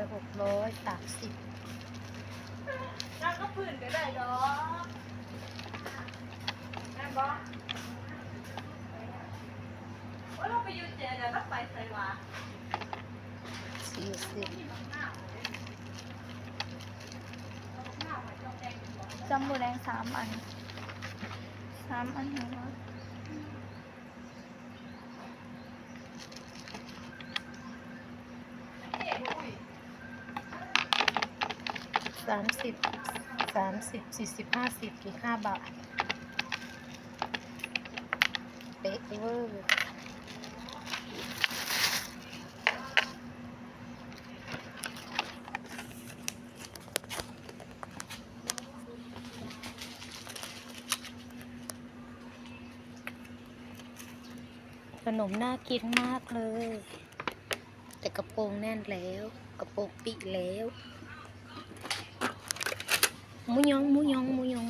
อยหกร้อยสามสิบนั่งก็พื้นก็ได้ดอกแม่นบ่ว่าเราไปอยืนเจอแล้วไปใส่วะสี่สิบจำบูแดงสามอันสามอันเหรอ สามสิบสามสิบสี่สิบห้าสิบกี่ห้าบาท เป๊ะเวอร์ขนมน่ากินมากเลย แต่กระโปรงแน่นแล้ว กระโปรงปิแล้ว หมูยองห